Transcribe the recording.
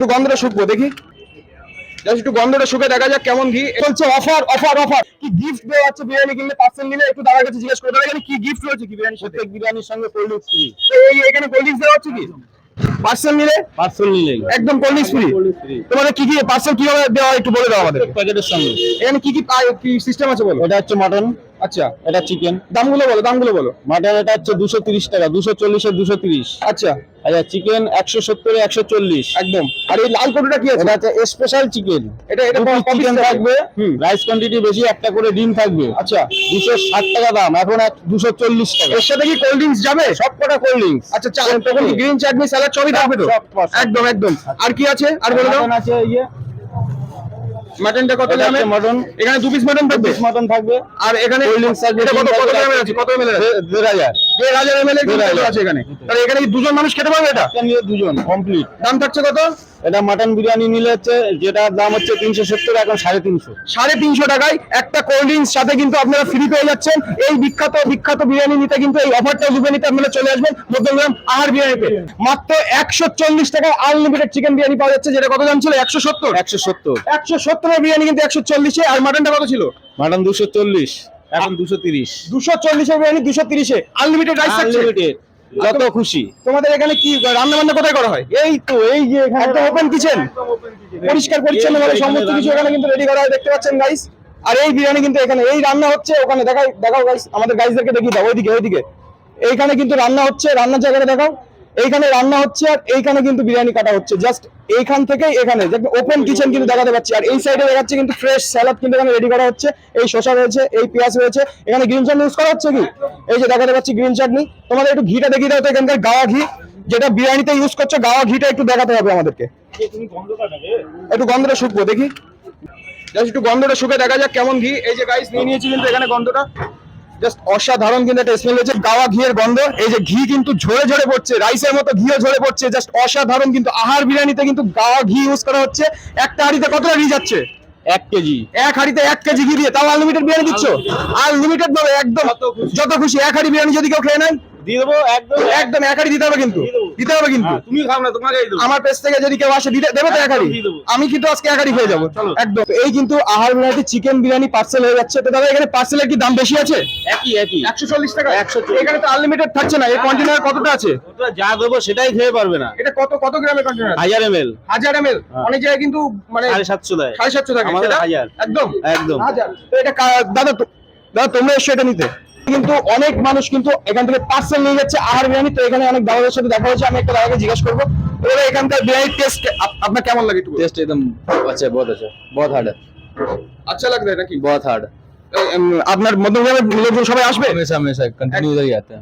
একটু গন্ধটা শুকবো দেখি। জাস্ট একটু গন্ধটা শুকে দেখা যাক কেমন ঘি। চলছে অফার অফার অফার কি গিফট দেওয়া হচ্ছে বিরিয়ানি কিনলে? পার্সেল নিলে? একটু দাদার কাছে জিজ্ঞেস করে দাদা এখানে কি গিফট রয়েছে কি বিরিয়ানির সাথে? প্রত্যেক বিরিয়ানির সঙ্গে কোল্ড ড্রিঙ্কস ফ্রি এই এখানে কোল্ড ড্রিঙ্কস দেওয়া হচ্ছে কি? পার্সেল নিলে? পার্সেল নিলেই একদম কোল্ড ড্রিঙ্কস ফ্রি তোমাদের কি কি পার্সেল কীভাবে দেওয়া একটু বলে দাও আমাদের। প্যাকেটের সঙ্গে। এখানে কি কি সিস্টেম আছে বলো? ওটা হচ্ছে মাটন আচ্ছা। এটা চিকেন দামগুলো বলো দামগুলো বলো। মাটন এটা হচ্ছে দুশো তিরিশ টাকা দুশো চল্লিশের দুশো তিরিশ। আচ্ছা। আচ্ছা চিকেন একশো সত্তরে একশো চল্লিশ। একদম। আর এই লাল কোটোটা কি আছে? এটা হচ্ছে স্পেশাল চিকেন এটা এটা চিকেন থাকবে রাইস কোয়ান্টিটি বেশি একটা করে ডিম থাকবে। আচ্ছা। দুশো ষাট টাকা দাম এখন এক দুশো চল্লিশ টাকা। এর সাথে কি কোল্ড ড্রিঙ্কস যাবে? সব কটা কোল্ড ড্রিঙ্কস আচ্ছা তখন গ্রিন চাটনি স্যালাড সবই থাকবে তো। একদম একদম। আর কি আছে? আর বলে দাও। আছে ইয়ে। মাটনটা কত হচ্ছে মটন এখানে দু পিস মাটন থাকবে? পিস মটন থাকবে। আর এখানে এটা কত কত গ্রামের আছে? কত এমএল আছে? দে- দেড় হাজার। দেড় হাজার এমএল এর আছে এখানে। তাহলে এখানে দুজন মানুষ খেতে পারবে এটা? দুজন কমপ্লিট দাম থাকছে কত? এটা মাটন বিরিয়ানি নিলে হচ্ছে যেটার দাম হচ্ছে তিনশো সত্তর এখন সাড়ে তিনশো। সাড়ে তিনশো টাকায় একটা কোল্ড ড্রিঙ্কস সাথে কিন্তু আপনারা ফ্রি পেয়ে যাচ্ছেন। এই বিখ্যাত বিখ্যাত বিরিয়ানি নিতে কিন্তু এই অফারটা যুগে নিতে আপনারা চলে আসবেন মধ্যমগ্রাম আহার বিরিয়ানিতে মাত্র একশো চল্লিশ টাকায় আনলিমিটেড চিকেন বিরিয়ানি পাওয়া যাচ্ছে যেটা কত দাম ছিল? একশো সত্তর? একশো সত্তর। একশো সত্তরের বিরিয়ানি কিন্তু একশো চল্লিশে আর মাটনটা কত ছিল? মাটন দুশো চল্লিশ এখন দুশো তিরিশ। দুশো চল্লিশের বিরিয়ানি দুশো তিরিশে। আনলিমিটেড রাইস আনলিমিটেড যত খুশি। তোমাদের এখানে কি রান্না বান্না কোথায় করা হয়? এই তো এই যে এখানে একদম ওপেন কিচেন পরিষ্কার পরিচ্ছন্ন ভাবে সমস্ত কিছু এখানে কিন্তু রেডি করা হয় দেখতে পাচ্ছেন গাইস আর এই বিরিয়ানি কিন্তু এখানে এই রান্না হচ্ছে ওখানে দেখাই দেখাও গাইস আমাদের গাইসদেরকে দেখিয়ে দাও ওইদিকে ওইদিকে। এইখানে কিন্তু রান্না হচ্ছে রান্নার জায়গাটা দেখাও। এইখানে রান্না হচ্ছে আর এইখানে কিন্তু বিরিয়ানি কাটা হচ্ছে। জাস্ট এইখান থেকে এখানে ওপেন কিচেন কিন্তু দেখাতে পাচ্ছি। আর এই সাইডে দেখাচ্ছে কিন্তু ফ্রেশ স্যালাড কিন্তু এখানে রেডি করা হচ্ছে। এই শসা রয়েছে এই পেঁয়াজ রয়েছে। এখানে গ্রিন চাটনি ইউজ করা হচ্ছে কি? এই যে দেখাতে পাচ্ছি গ্রিন চাটনি তোমাদের একটু ঘিটা দেখিয়ে দাও তো, এখানকার গাওয়া ঘি। যেটা বিরিয়ানিতে ইউজ করছ, গাওয়া ঘিটা একটু দেখাতে হবে আমাদেরকে। একটু গন্ধটা শুকবো, দেখি। জাস্ট একটু গন্ধটা শুকে দেখা যাক কেমন ঘি। এই যে গাইস নিয়ে নিয়েছি কিন্তু এখানে গন্ধটা। জাস্ট অসাধারণ কিন্তু একটা স্মেল হচ্ছে গাওয়া ঘিয়ের গন্ধ। এই যে ঘি কিন্তু ঝরে ঝরে পড়ছে রাইসের মতো ঘিও ঝরে পড়ছে। জাস্ট অসাধারণ কিন্তু আহার বিরিয়ানিতে কিন্তু গাওয়া ঘি ইউজ করা হচ্ছে। একটা হাঁড়িতে কতটা ঘি যাচ্ছে? এক কেজি। এক হাড়িতে এক কেজি ঘি দিয়ে। তাও আনলিমিটেড বিরিয়ানি দিচ্ছ? আনলিমিটেড ভাবে একদম যত খুশি। এক হাঁড়ি বিরিয়ানি যদি কেউ খেয়ে নেন দিয়ে দেবো একদম। একদম এক হাড়ি দিতে হবে কিন্তু। দিতে হবে কিন্তু। হ্যাঁ, তুমি খাও না তোমাকে আমার পেজ থেকে যদি কেউ আসে দিতে দেবে তো এক হাঁড়ি দিয়ে দেবো। আমি কিন্তু আজকে এক হাঁড়ি খেয়ে যাব। একদম। এই কিন্তু আহার বিরিয়ানি চিকেন বিরিয়ানি পার্সেল হয়ে যাচ্ছে। তো দাদা এখানে পার্সেলের কি দাম বেশি আছে? একই একই। একশো চল্লিশ টাকা। 140 এখানে তো আনলিমিটেড থাকছে না। এই কন্টেনার কতটা আছে? যা দেবো সেটাই খেয়ে পারবে না। এটা কত কত গ্রামের কন্টেনার হাজার এম এল হাজার এম অনেক জায়গায় কিন্তু মানে সাড়ে সাতশো দেয়। সাড়ে সাতশো টাকা আমাদের হাজার। একদম। একদম। হাজার তো এটা দাদা দাদা তোমরা এসছো এটা নিতে। কিন্তু অনেক মানুষ কিন্তু এখান থেকে পার্সেল নিয়ে যাচ্ছে আহার বিরিয়ানি। তো এখানে অনেক দাদাদের সাথে দেখা হয়েছে আমি একটা দাদাকে জিজ্ঞাসা করব। এবার এখানকার বিরিয়ানি টেস্ট আপনার কেমন লাগে টেস্ট একদম আছে বহুত আছে বহুত হার্ড আচ্ছা লাগে নাকি বহুত হার্ড আপনার মধ্যমগ্রামের লোকজন সবাই আসবে? হামেশা হামেশা কন্টিনিউ হয়ে যাতে